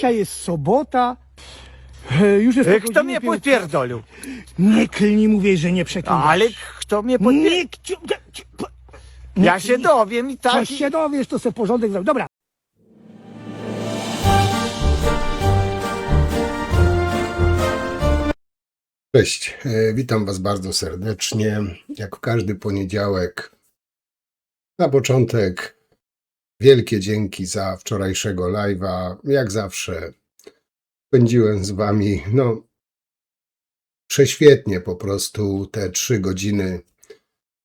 Dzisiaj jest sobota. E, Już jest po E, Kto godzinie mnie potwierdzolił? Nie klnij, mówię, że nie przeklinasz. Ale kto mnie potwierdził? Nie, kci- ci- po- Ja się dowiem i tak. Coś się dowiesz, to sobie porządek zrobi. Dobra. Cześć, e, witam Was bardzo serdecznie. Jak każdy poniedziałek, na początek wielkie dzięki za wczorajszego live'a. Jak zawsze spędziłem z Wami, no, prześwietnie po prostu te trzy godziny.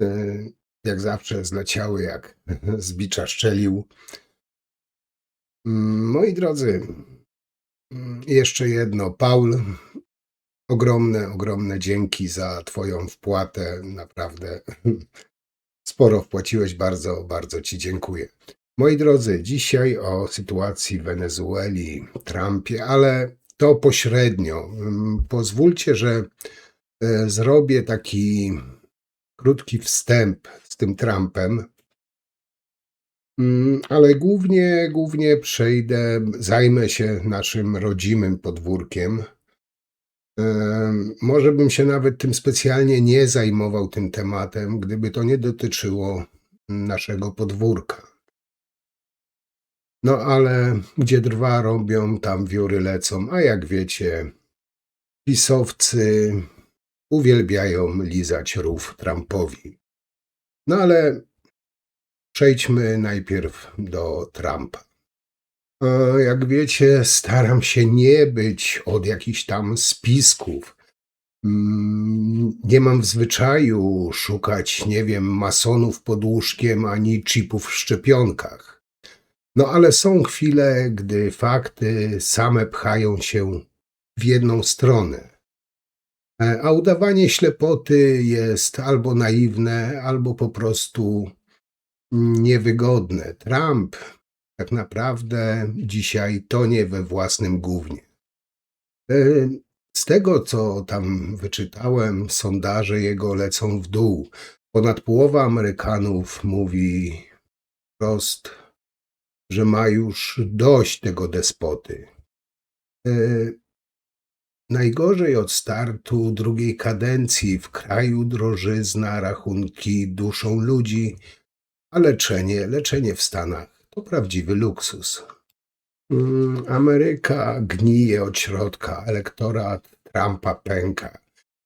e, Jak zawsze zleciały, jak z bicza szczelił. Mm, Moi drodzy, mm, jeszcze jedno. Paul, Ogromne, ogromne dzięki za Twoją wpłatę. Naprawdę sporo wpłaciłeś. Bardzo, bardzo Ci dziękuję. Moi drodzy, dzisiaj o sytuacji w Wenezueli, Trumpie, ale to pośrednio. Mm, Pozwólcie, że e, zrobię taki krótki wstęp z tym Trumpem. Mm, Ale głównie, głównie przejdę, zajmę się naszym rodzimym podwórkiem. Em, Może bym się nawet tym specjalnie nie zajmował tym tematem, gdyby to nie dotyczyło naszego podwórka. No ale gdzie drwa robią, tam wióry lecą, a jak wiecie, pisowcy uwielbiają lizać rów Trumpowi. No ale przejdźmy najpierw do Trumpa. Jak wiecie, staram się nie być od jakichś tam spisków. Mm, Nie mam w zwyczaju szukać, nie wiem, masonów pod łóżkiem ani chipów w szczepionkach. No ale są chwile, gdy fakty same pchają się w jedną stronę. E, A udawanie ślepoty jest albo naiwne, albo po prostu niewygodne. Trump tak naprawdę dzisiaj tonie we własnym gównie. E, Z tego, co tam wyczytałem, sondaże jego lecą w dół. Ponad połowa Amerykanów mówi wprost, że ma już dość tego despoty. E, Najgorzej od startu drugiej kadencji w kraju drożyzna, rachunki duszą ludzi, a leczenie, leczenie w Stanach to prawdziwy luksus. Mm, Ameryka gnije od środka, elektorat Trumpa pęka.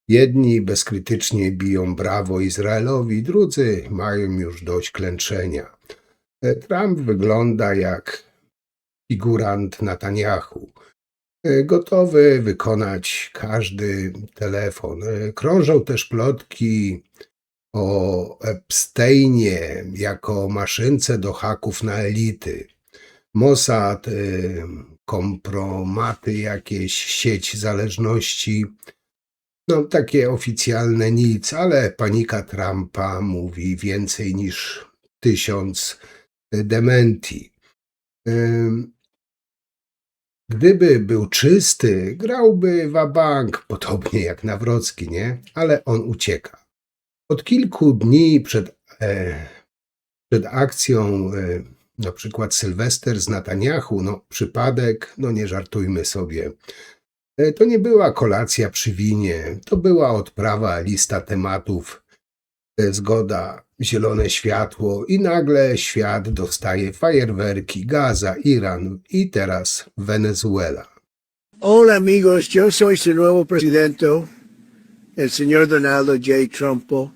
Jedni bezkrytycznie biją brawo Izraelowi, drudzy mają już dość klęczenia. E, Trump wygląda jak figurant Netanyahu, e, gotowy wykonać każdy telefon. E, Krążą też plotki o Epsteinie jako maszynce do haków na elity. Mossad, kompromaty, jakieś sieć zależności. No, takie oficjalne nic, ale panika Trumpa mówi więcej niż tysiąc dementi. Gdyby był czysty, grałby wabank, podobnie jak Nawrocki, nie? Ale on ucieka. Od kilku dni przed, e, przed akcją, e, na przykład Sylwester z Netanyahu, no przypadek, no nie żartujmy sobie. E, to nie była kolacja przy winie, to była odprawa, lista tematów, zgoda, zielone światło i nagle świat dostaje fajerwerki, Gaza, Iran i teraz Wenezuela. Hola amigos, yo soy su nuevo presidente, el señor Donaldo J. Trumpo.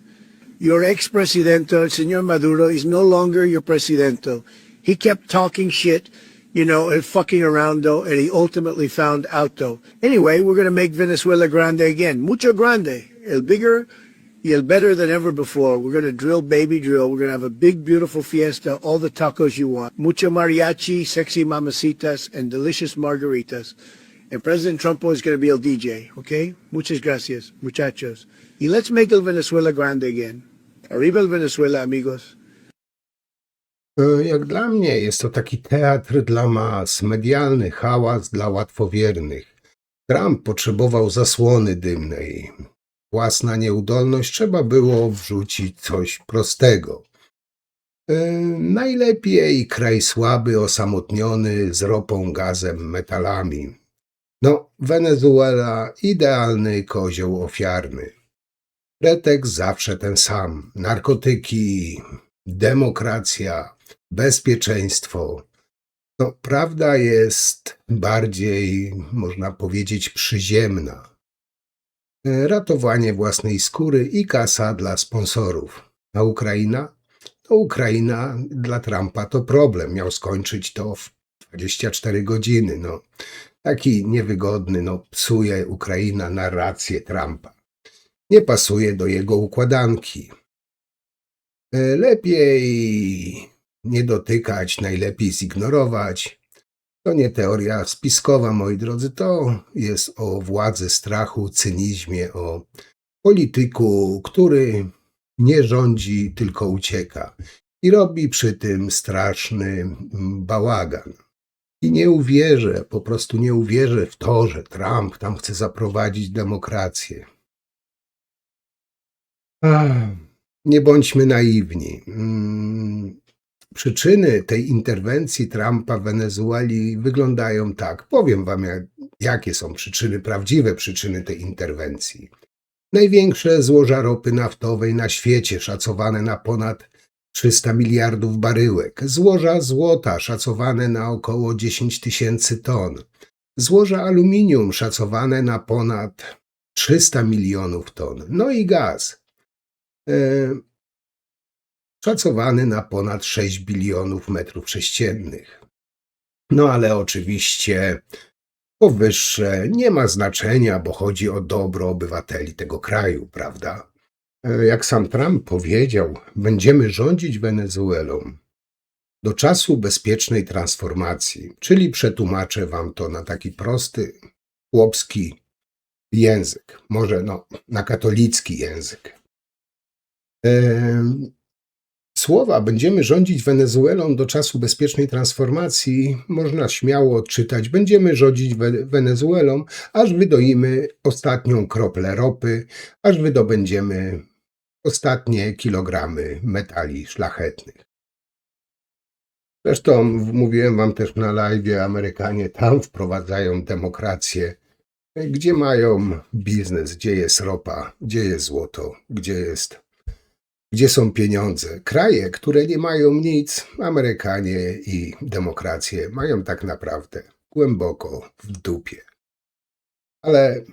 Your ex-presidente, el señor Maduro, is no longer your presidente. He kept talking shit, you know, and fucking around though, and he ultimately found out though. Anyway, we're gonna make Venezuela grande again. Mucho grande. El bigger better than ever before. We're gonna drill baby drill. We're gonna have a big beautiful fiesta, all the tacos you want. Mucho mariachi, sexy mamacitas, and delicious margaritas. And President Trump is going to be el DJ, okay? Muchas gracias, muchachos. Y let's make el Venezuela grande again. Arriba el Venezuela, amigos. E, Jak dla mnie jest to taki teatr dla mas, medialny hałas dla łatwowiernych. Trump potrzebował zasłony dymnej. Własna nieudolność trzeba było wrzucić coś prostego. E, Najlepiej kraj słaby, osamotniony, z ropą, gazem, metalami. No, Wenezuela idealny kozioł ofiarny. Pretekst zawsze ten sam: narkotyki, demokracja, bezpieczeństwo. No, prawda jest bardziej, można powiedzieć, przyziemna. E, Ratowanie własnej skóry i kasa dla sponsorów. A Ukraina? To Ukraina dla Trumpa to problem. Miał skończyć to w 24 godziny. No, taki niewygodny, no, psuje Ukraina narrację Trumpa. Nie pasuje do jego układanki. E, Lepiej nie dotykać, najlepiej zignorować. To nie teoria spiskowa, moi drodzy, to jest o władzy strachu, cynizmie, o polityku, który nie rządzi, tylko ucieka i robi przy tym straszny mm, bałagan. I nie uwierzę, po prostu nie uwierzę w to, że Trump tam chce zaprowadzić demokrację. Ach, nie bądźmy naiwni. Przyczyny tej interwencji Trumpa w Wenezueli wyglądają tak. Powiem wam, jak, jakie są przyczyny, prawdziwe przyczyny tej interwencji. Największe złoża ropy naftowej na świecie, szacowane na ponad 300 miliardów baryłek. Złoża złota, szacowane na około 10 tysięcy ton. Złoża aluminium, szacowane na ponad 300 milionów ton. No i gaz. E, szacowany na ponad 6 bilionów metrów sześciennych. No ale oczywiście powyższe nie ma znaczenia, bo chodzi o dobro obywateli tego kraju, prawda? E, Jak sam Trump powiedział, będziemy rządzić Wenezuelą do czasu bezpiecznej transformacji, czyli przetłumaczę wam to na taki prosty, chłopski język, może no, na katolicki język. Em, Słowa będziemy rządzić Wenezuelą do czasu bezpiecznej transformacji można śmiało odczytać. Będziemy rządzić We- Wenezuelą, aż wydoimy ostatnią kroplę ropy, aż wydobędziemy ostatnie kilogramy metali szlachetnych. Zresztą mówiłem wam też na live, Amerykanie tam wprowadzają demokrację, gdzie mają biznes, gdzie jest ropa, gdzie jest złoto, gdzie jest gdzie są pieniądze. Kraje, które nie mają nic, Amerykanie i demokracje mają tak naprawdę głęboko w dupie. Ale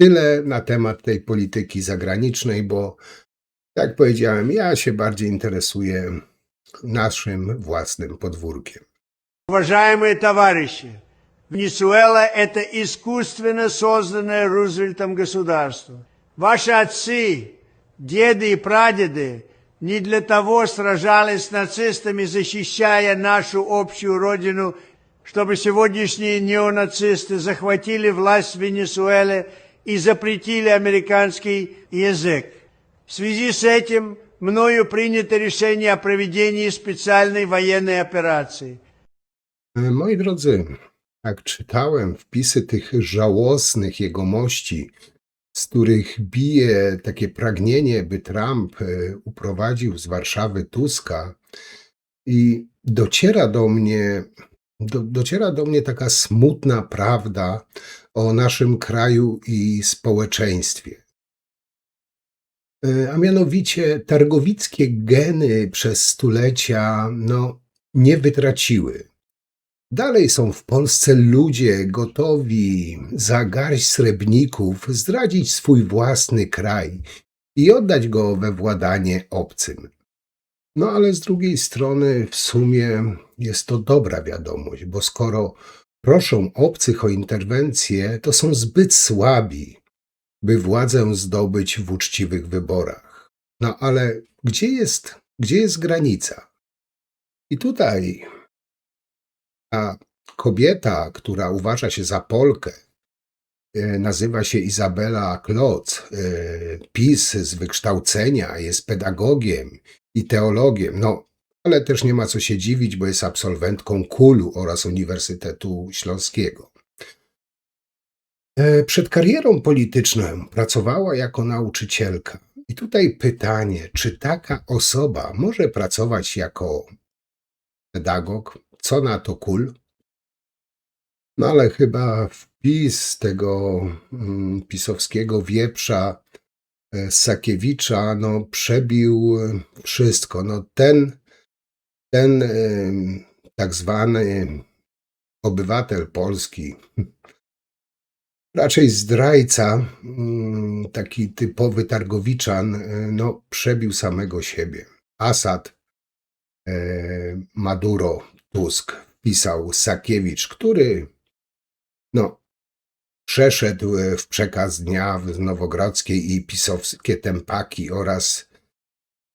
tyle na temat tej polityki zagranicznej, bo jak powiedziałem, ja się bardziej interesuję naszym własnym podwórkiem. Уважаемые товарищи, Венесуэла – это искусственно созданное Рузвельтом государство. Ваши отцы, деды и прадеды не для того сражались с нацистами, защищая нашу общую родину, чтобы сегодняшние неонацисты захватили власть в Венесуэле и запретили американский язык. В связи с этим мною принято решение о проведении специальной военной операции – E, Moi drodzy, jak czytałem wpisy tych żałosnych jegomości, z których bije takie pragnienie, by Trump e, uprowadził z Warszawy Tuska, i dociera do mnie, do, dociera do mnie taka smutna prawda o naszym kraju i społeczeństwie. E, A mianowicie targowickie geny przez stulecia no, nie wytraciły. Dalej są w Polsce ludzie gotowi za garść srebrników zdradzić swój własny kraj i oddać go we władanie obcym. No ale z drugiej strony w sumie jest to dobra wiadomość, bo skoro proszą obcych o interwencję, to są zbyt słabi, by władzę zdobyć w uczciwych wyborach. No ale gdzie jest, gdzie jest granica? I tutaj a kobieta, która uważa się za Polkę, e, nazywa się Izabela Kloc, e, PiS z wykształcenia, jest pedagogiem i teologiem, no ale też nie ma co się dziwić, bo jest absolwentką KUL-u oraz Uniwersytetu Śląskiego. E, Przed karierą polityczną pracowała jako nauczycielka I tutaj pytanie, czy taka osoba może pracować jako pedagog? Co na to kul? No ale chyba wpis tego mm, pisowskiego wieprza e, Sakiewicza no, przebił e, wszystko. No, ten, ten em, tak zwany obywatel polski, raczej zdrajca, mm, taki typowy targowiczan, e, no, przebił samego siebie. Asad, e, Maduro, Tusk, pisał Sakiewicz, który no, przeszedł e, w przekaz dnia w Nowogrodzkiej i pisowskie tempaki oraz,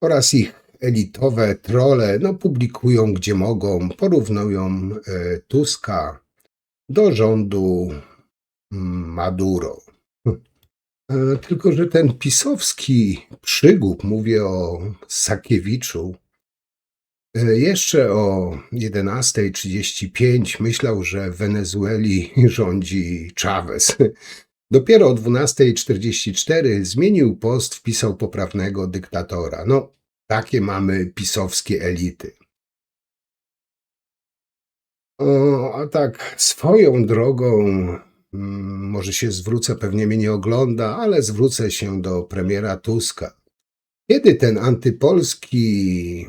oraz ich elitowe trole no, publikują gdzie mogą, porównują e, Tuska do rządu mm, Maduro. E, Tylko, że ten pisowski przygód, mówię o Sakiewiczu, jeszcze o 11.35 myślał, że w Wenezueli rządzi Chavez. Dopiero o 12.44 zmienił post, wpisał poprawnego dyktatora. No, takie mamy pisowskie elity. O, a tak swoją drogą, mm, może się zwrócę, pewnie mnie nie ogląda, ale zwrócę się do premiera Tuska. Kiedy ten antypolski,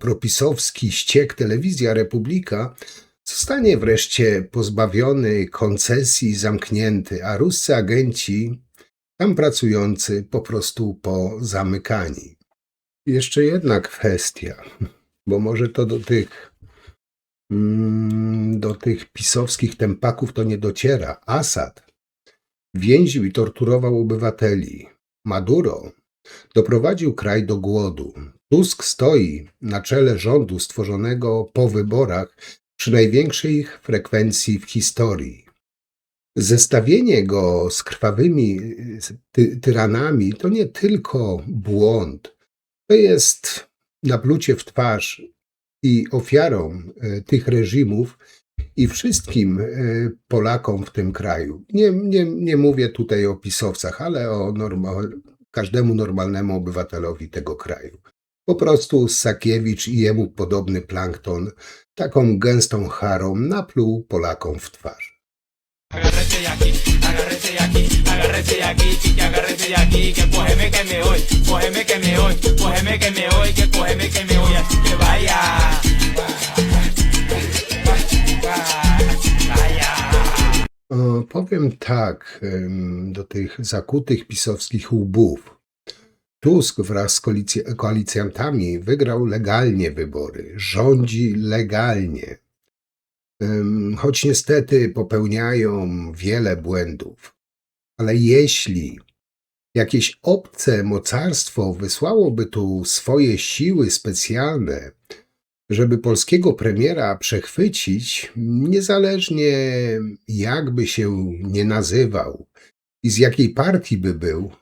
propisowski ściek Telewizja Republika zostanie wreszcie pozbawiony koncesji, zamknięty, a ruscy agenci tam pracujący po prostu pozamykani? Jeszcze jedna kwestia, bo może to do tych mm, do tych pisowskich tempaków to nie dociera. Assad więził i torturował obywateli. Maduro doprowadził kraj do głodu. Tusk stoi na czele rządu stworzonego po wyborach przy największej frekwencji w historii. Zestawienie go z krwawymi ty tyranami to nie tylko błąd, to jest naplucie w twarz i ofiarą e, tych reżimów i wszystkim e, Polakom w tym kraju. Nie, nie, nie mówię tutaj o pisowcach, ale o normal, każdemu normalnemu obywatelowi tego kraju. Po prostu Sakiewicz i jemu podobny plankton taką gęstą charą napluł Polakom w twarz. O, powiem tak do tych zakutych pisowskich łbów. Tusk wraz z koalic- koalicjantami wygrał legalnie wybory, rządzi legalnie. Choć niestety popełniają wiele błędów. Ale jeśli jakieś obce mocarstwo wysłałoby tu swoje siły specjalne, żeby polskiego premiera przechwycić, niezależnie jakby się nie nazywał i z jakiej partii by był,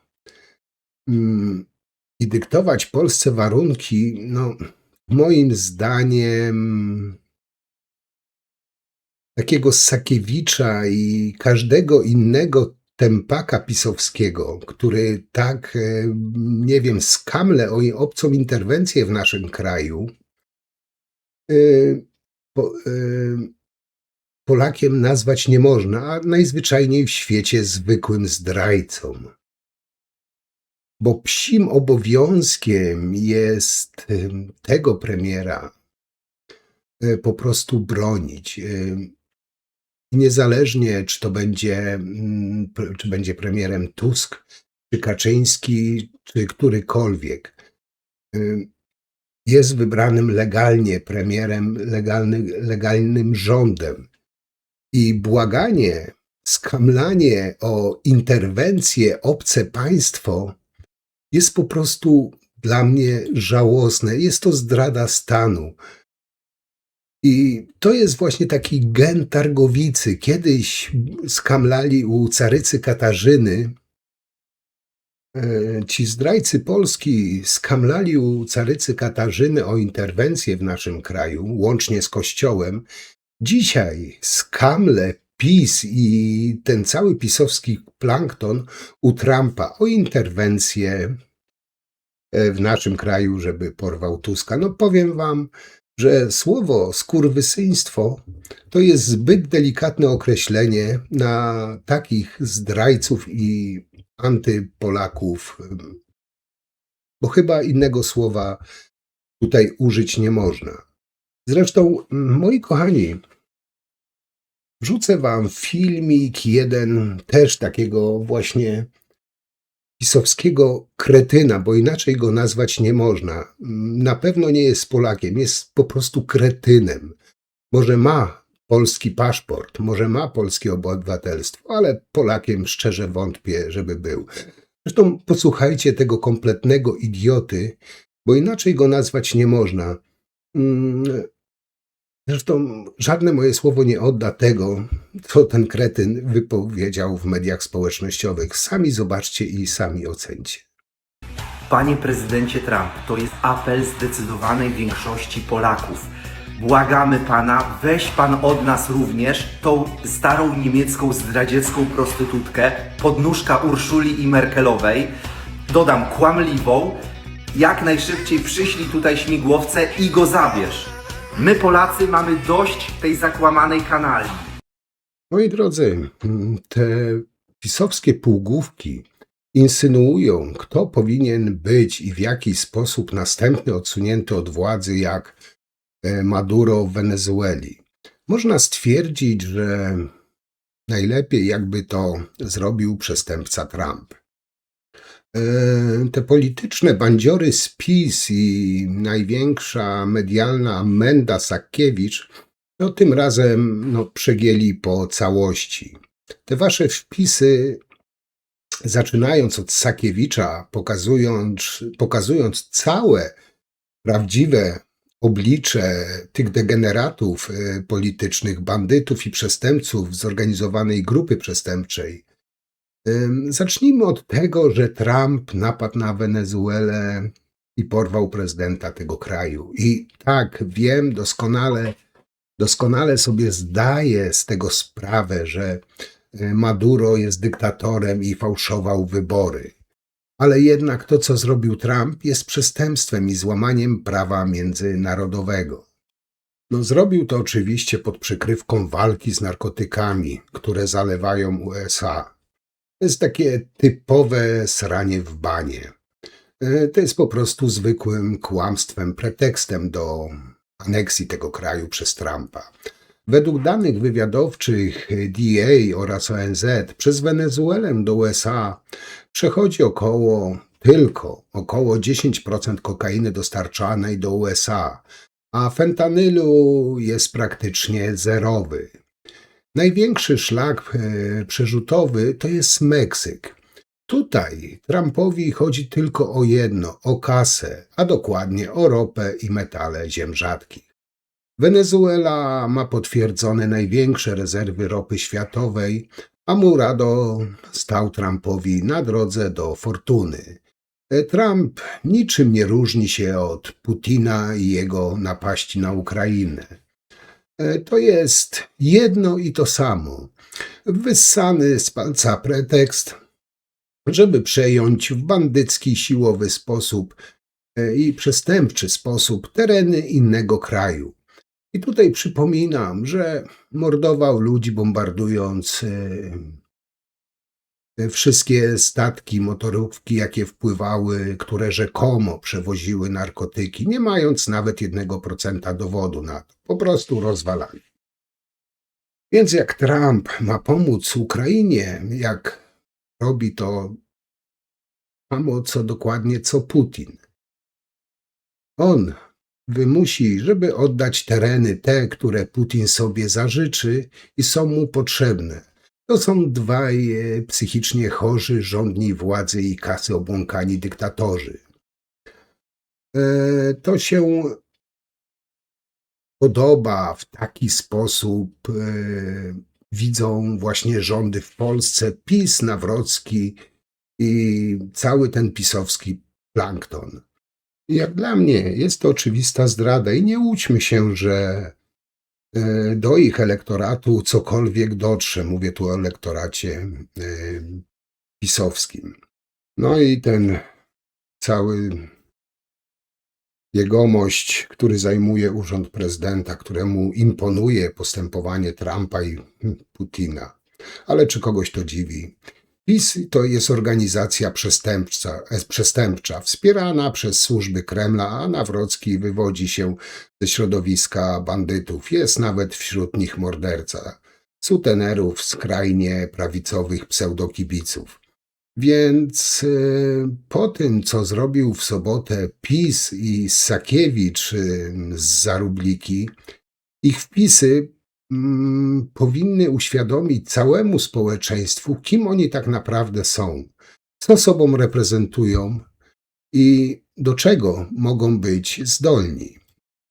i dyktować Polsce warunki, no, moim zdaniem, takiego Sakiewicza i każdego innego tempaka pisowskiego, który tak, e, nie wiem, skamle o obcą interwencję w naszym kraju, po, y, Polakiem nazwać nie można, a najzwyczajniej w świecie zwykłym zdrajcą. Bo psim obowiązkiem jest tego premiera y, po prostu bronić. Niezależnie, czy to będzie, mm, czy będzie premierem Tusk, czy Kaczyński, czy którykolwiek. Jest wybranym legalnie premierem, legalny, legalnym rządem. I błaganie, skamlanie o interwencję obce państwo jest po prostu dla mnie żałosne. Jest to zdrada stanu. I to jest właśnie taki gen targowicy. Kiedyś skamlali u carycy Katarzyny, E, Ci zdrajcy Polski skamlali u carycy Katarzyny o interwencję w naszym kraju, łącznie z Kościołem. Dzisiaj skamle PiS i ten cały pisowski plankton u Trumpa o interwencję e, w naszym kraju, żeby porwał Tuska. No powiem wam, że słowo skurwysyństwo to jest zbyt delikatne określenie na takich zdrajców i antypolaków, bo chyba innego słowa tutaj użyć nie można. Zresztą, moi kochani, wrzucę wam filmik jeden też takiego właśnie pisowskiego kretyna, bo inaczej go nazwać nie można. Na pewno nie jest Polakiem, jest po prostu kretynem. Może ma polski paszport, może ma polskie obywatelstwo, ale Polakiem szczerze wątpię, żeby był. Zresztą posłuchajcie tego kompletnego idioty, bo inaczej go nazwać nie można. Zresztą żadne moje słowo nie odda tego, co ten kretyn wypowiedział w mediach społecznościowych. Sami zobaczcie i sami ocencie. Panie prezydencie Trump, to jest apel zdecydowanej większości Polaków. Błagamy pana, weź pan od nas również tą starą niemiecką zdradziecką prostytutkę, podnóżka Urszuli i Merkelowej, dodam kłamliwą, jak najszybciej przyślij tutaj śmigłowce i go zabierz. My Polacy mamy dość tej zakłamanej kanali. Moi drodzy, te pisowskie półgłówki insynuują, kto powinien być i w jaki sposób następny odsunięty od władzy, jak e, Maduro w Wenezueli. Można stwierdzić, że najlepiej jakby to zrobił przestępca Trump. E, Te polityczne bandziory z PiS i największa medialna Menda Sakiewicz no tym razem no, przegięli po całości. Te wasze wpisy, zaczynając od Sakiewicza, pokazując, pokazując całe prawdziwe oblicze tych degeneratów e, politycznych, bandytów i przestępców zorganizowanej grupy przestępczej. Zacznijmy od tego, że Trump napadł na Wenezuelę i porwał prezydenta tego kraju. I tak, wiem doskonale, doskonale sobie zdaję z tego sprawę, że e, Maduro jest dyktatorem i fałszował wybory. Ale jednak to, co zrobił Trump, jest przestępstwem i złamaniem prawa międzynarodowego. No, zrobił to oczywiście pod przykrywką walki z narkotykami, które zalewają USA. To jest takie typowe sranie w banie. E, To jest po prostu zwykłym kłamstwem, pretekstem do aneksji tego kraju przez Trumpa. Według danych wywiadowczych DA oraz ONZ przez Wenezuelę do USA przechodzi około tylko około 10% kokainy dostarczanej do USA, a fentanylu jest praktycznie zerowy. Największy szlak e, przerzutowy to jest Meksyk. Tutaj Trumpowi chodzi tylko o jedno o kasę, a dokładnie o ropę i metale ziem rzadkich. Wenezuela ma potwierdzone największe rezerwy ropy światowej, a Murado stał Trumpowi na drodze do fortuny. E, Trump niczym nie różni się od Putina i jego napaści na Ukrainę. E, To jest jedno i to samo. Wyssany z palca pretekst, żeby przejąć w bandycki, siłowy sposób e, i przestępczy sposób tereny innego kraju. I tutaj przypominam, że mordował ludzi bombardując e, wszystkie statki, motorówki, jakie wpływały, które rzekomo przewoziły narkotyki, nie mając nawet jednego procenta dowodu na to. Po prostu rozwalali. Więc jak Trump ma pomóc Ukrainie, jak robi to samo co dokładnie co Putin. On wymusi, żeby oddać tereny te, które Putin sobie zażyczy i są mu potrzebne. To są dwaj e, psychicznie chorzy, żądni władzy i kasy obłąkani dyktatorzy. E, To się podoba w taki sposób, e, widzą właśnie rządy w Polsce, PiS, Nawrocki i cały ten pisowski plankton. Jak dla mnie jest to oczywista zdrada i nie łudźmy się, że do ich elektoratu cokolwiek dotrze. Mówię tu o elektoracie e, pisowskim. No i ten cały jegomość, który zajmuje urząd prezydenta, któremu imponuje postępowanie Trumpa i Putina. Ale czy kogoś to dziwi? PiS to jest organizacja przestępcza, e, przestępcza, wspierana przez służby Kremla, a Nawrocki wywodzi się ze środowiska bandytów. Jest nawet wśród nich morderca, sutenerów, skrajnie prawicowych pseudokibiców. Więc e, po tym, co zrobił w sobotę PiS i Sakiewicz e, z Zarubliki, ich wpisy mm, powinny uświadomić całemu społeczeństwu, kim oni tak naprawdę są, co sobą reprezentują i do czego mogą być zdolni.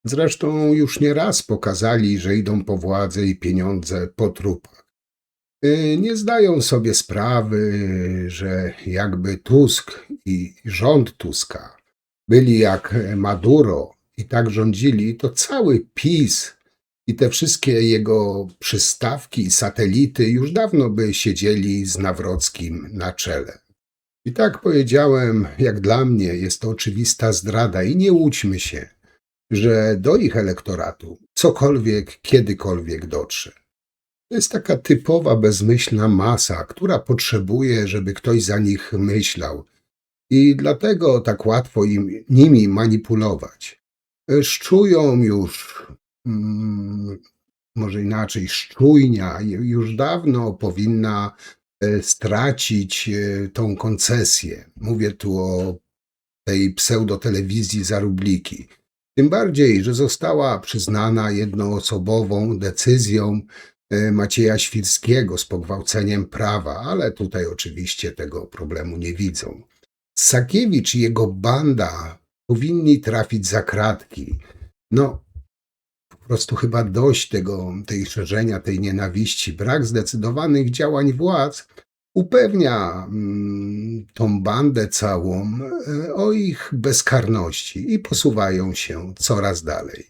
Zresztą już nie raz pokazali, że idą po władzę i pieniądze po trupach. Y, Nie zdają sobie sprawy, że jakby Tusk i rząd Tuska byli jak Maduro i tak rządzili, to cały PiS i te wszystkie jego przystawki i satelity już dawno by siedzieli z Nawrockim na czele. I tak powiedziałem, jak dla mnie jest to oczywista zdrada i nie łudźmy się, że do ich elektoratu cokolwiek kiedykolwiek dotrze. To jest taka typowa, bezmyślna masa, która potrzebuje, żeby ktoś za nich myślał. I dlatego tak łatwo im, nimi manipulować. Szczują już, może inaczej, szczujnia już dawno powinna e, stracić e, tą koncesję. Mówię tu o tej pseudotelewizji Zarubliki. Tym bardziej, że została przyznana jednoosobową decyzją e, Macieja Świrskiego z pogwałceniem prawa, ale tutaj oczywiście tego problemu nie widzą. Sakiewicz i jego banda powinni trafić za kratki. No, po prostu chyba dość tego, tej szerzenia, tej nienawiści. Brak zdecydowanych działań władz upewnia mm, tą bandę całą e, o ich bezkarności i posuwają się coraz dalej.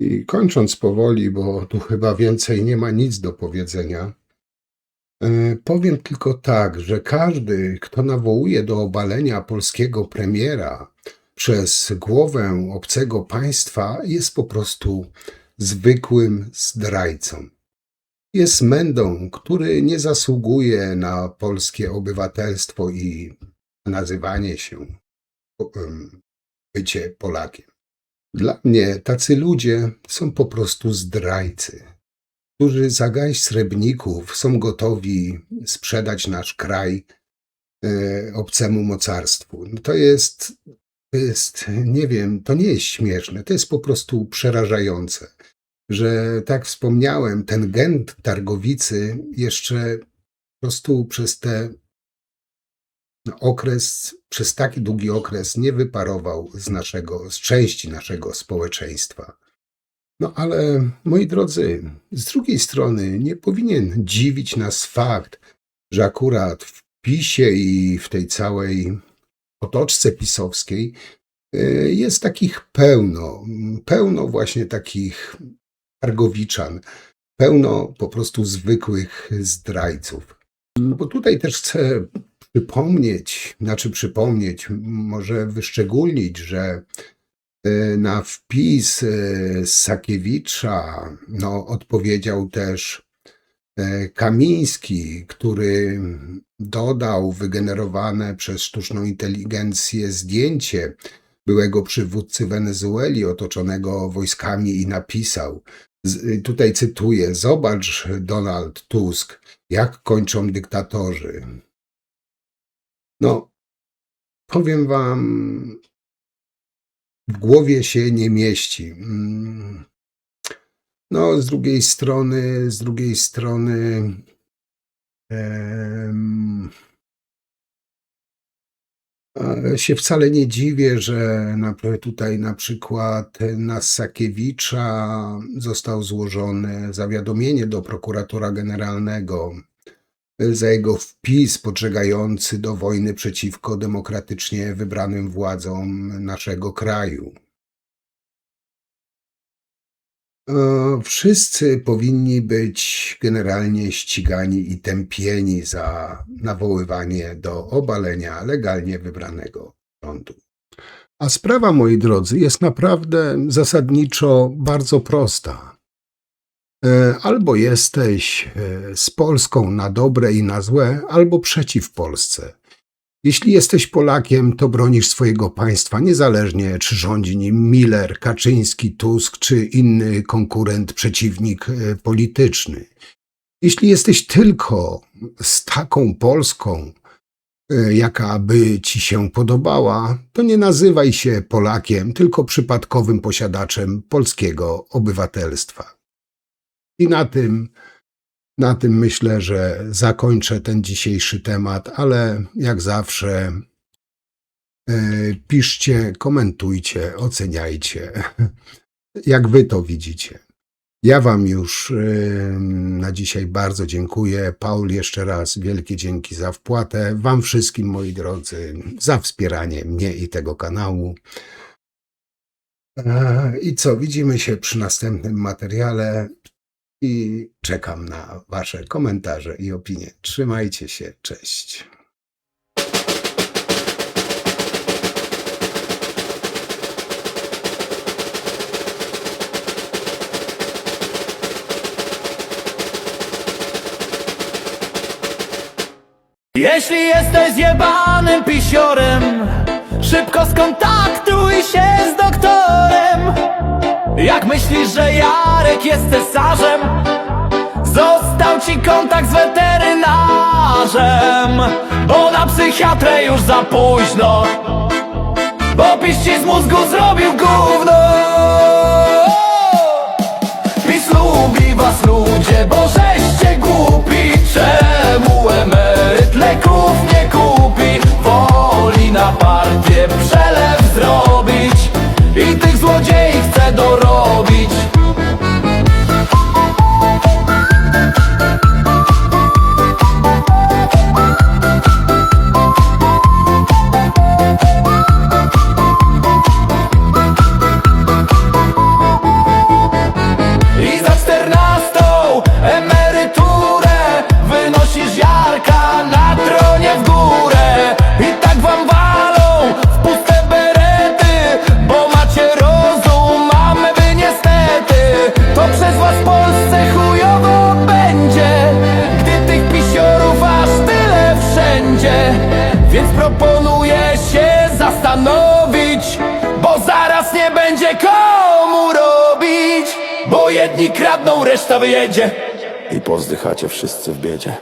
I kończąc powoli, bo tu chyba więcej nie ma nic do powiedzenia, e, powiem tylko tak, że każdy, kto nawołuje do obalenia polskiego premiera przez głowę obcego państwa, jest po prostu zwykłym zdrajcą. Jest mędą, który nie zasługuje na polskie obywatelstwo i nazywanie się bycie Polakiem. Dla mnie tacy ludzie są po prostu zdrajcy, którzy za gaść srebrników są gotowi sprzedać nasz kraj e, obcemu mocarstwu. No to jest, jest, nie wiem, to nie jest śmieszne, to jest po prostu przerażające, że tak wspomniałem, ten gen targowicy jeszcze po prostu przez te okres, przez taki długi okres nie wyparował z naszego, z części naszego społeczeństwa. No ale, moi drodzy, z drugiej strony nie powinien dziwić nas fakt, że akurat w PiSie i w tej całej otoczce pisowskiej y, jest takich pełno, pełno właśnie takich targowiczan, pełno po prostu zwykłych zdrajców. Bo tutaj też chcę przypomnieć, znaczy przypomnieć, może wyszczególnić, że e, na wpis e, Sakiewicza no, odpowiedział też e, Kamiński, który dodał wygenerowane przez sztuczną inteligencję zdjęcie byłego przywódcy Wenezueli otoczonego wojskami i napisał, tutaj cytuję, zobacz Donald Tusk, jak kończą dyktatorzy. No, powiem wam, w głowie się nie mieści. Mm. No, z drugiej strony, z drugiej strony, em, się wcale nie dziwię, że tutaj na przykład na Sakiewicza zostało złożone zawiadomienie do prokuratora generalnego za jego wpis podżegający do wojny przeciwko demokratycznie wybranym władzom naszego kraju. E, Wszyscy powinni być generalnie ścigani i tępieni za nawoływanie do obalenia legalnie wybranego rządu. A sprawa, moi drodzy, jest naprawdę zasadniczo bardzo prosta. E, Albo jesteś e, z Polską na dobre i na złe, albo przeciw Polsce. Jeśli jesteś Polakiem, to bronisz swojego państwa, niezależnie czy rządzi nim Miller, Kaczyński, Tusk czy inny konkurent, przeciwnik e, polityczny. Jeśli jesteś tylko z taką Polską, jaka by ci się podobała, to nie nazywaj się Polakiem, tylko przypadkowym posiadaczem polskiego obywatelstwa. I na tym, na tym myślę, że zakończę ten dzisiejszy temat, ale jak zawsze e, piszcie, komentujcie, oceniajcie, jak wy to widzicie. Ja wam już e, na dzisiaj bardzo dziękuję. Paul, jeszcze raz wielkie dzięki za wpłatę. Wam wszystkim, moi drodzy, za wspieranie mnie i tego kanału. E, I co, widzimy się przy następnym materiale i czekam na Wasze komentarze i opinie. Trzymajcie się, cześć. Jeśli jesteś zjebanym pisiorem Szybko skontaktuj się z doktorem Jak myślisz, że Jarek jest cesarzem? Został ci kontakt z weterynarzem Bo na psychiatrę już za późno. Bo piś ci z mózgu zrobił gówno. PiS lubi was ludzie, bo żeście głupi. Czemu emeryt leków nie kupi? Woli na partię przelew złodziei chce dorobić wyjedzie i pozdychacie wszyscy w biedzie.